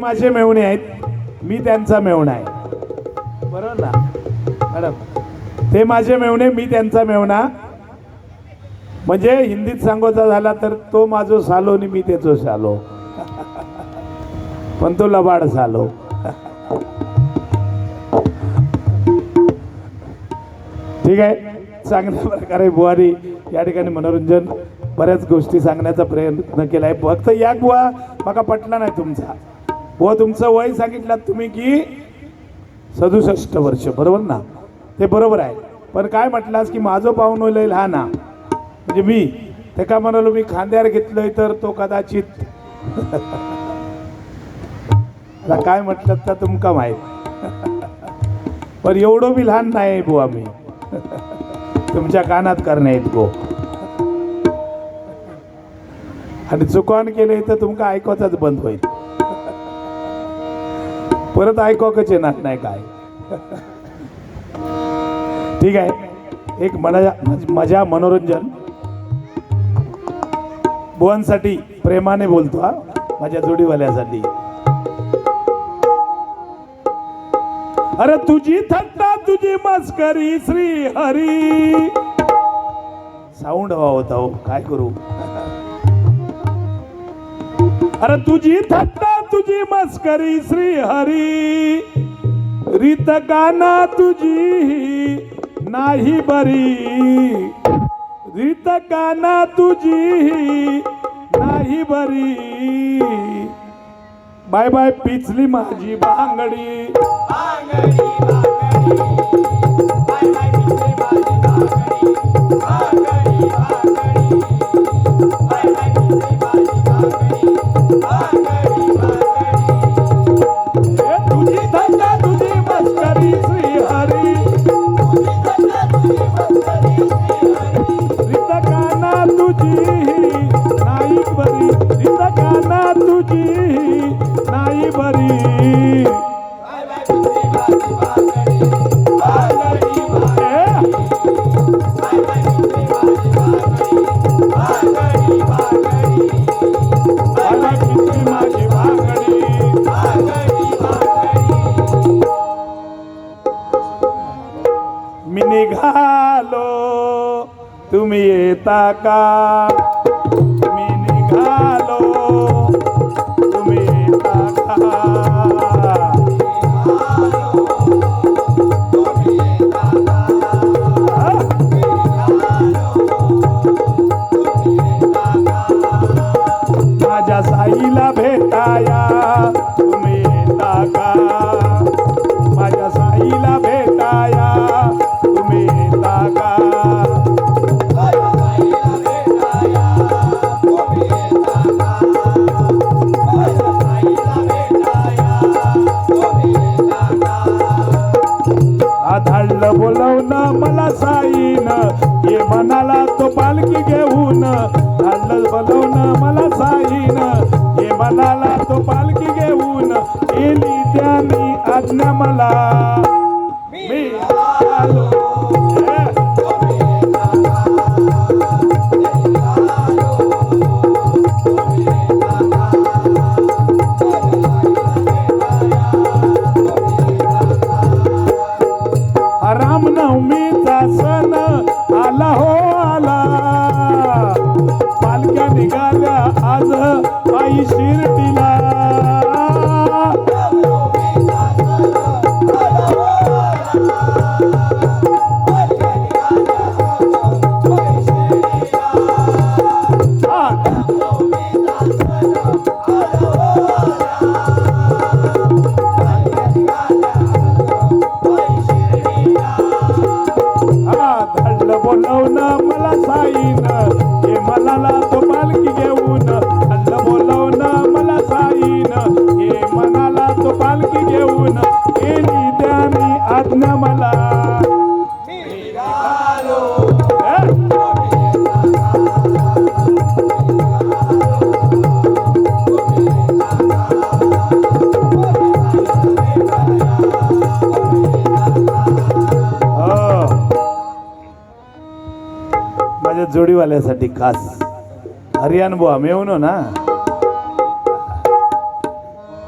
माझे मेवणे आहेत. मी त्यांचा मेवणा आहे. बरोबर ना? मॅडम ते माझे मेवणे मी त्यांचा मेवणा म्हणजे हिंदीत सांगोचा झाला तर तो माझो सालो आणि मी त्याचो सालो. पण तो लबाड सालो. ठीक आहे. चांगल्या प्रकारे बुवारी या ठिकाणी मनोरंजन बऱ्याच गोष्टी सांगण्याचा प्रयत्न केला आहे फक्त या बुवा मला पटला नाही तुमचा. व तुमचं वय सांगितलं तुम्ही की सदुसष्ट वर्ष बरोबर ना? ते बरोबर आहे. पण काय म्हटलास की माझं पाहून लय लहान. हा म्हणजे मी ते का म्हणालो मी खांद्यावर घेतलंय तर तो कदाचित. काय म्हटलं तर तुमका माहीत. पण एवढं मी लहान नाही बुवा मी. तुमच्या कानात करणे आहेत गो. आणि चुकवण केले तर तुमका ऐकवताच बंद होईल. परत ऐकवकच येणार नाही काय? ठीक आहे. एक मजा मजा मनोरंजन. बुवांसाठी प्रेमाने बोलतो हा. माझ्या जोडीवाल्यासाठी. अरे तुझी थट्टा तुझी मस्करी श्री हरी साऊंड हवा होता हो. काय करू? अरे तुझी थट्टा तुझी मस्करी श्री हरी रीत गाना तुझी नाही बरी. रीत गाना तुझी नाही बरी. बाय बाय पिचली माझी बांगडी. ए, तुम्ही येता का? मी निघालो तुम्ही येता का? माझ्या साईला भेटाया. आधाडलं बोलवणं मला साईन. ये म्हणाला तो पालखी घेऊन. धाडलं बोलवणं मला साईन. ये म्हणाला तो पालखी घेऊन. केली त्यानी आज्ञा मला. आई मला साईन. हे मला तो पालखी घेऊन केली आज्ञा मला. हो. माझ्या जोडीवाल्यासाठी खास. हरियाण बुवा मेवनो हो ना?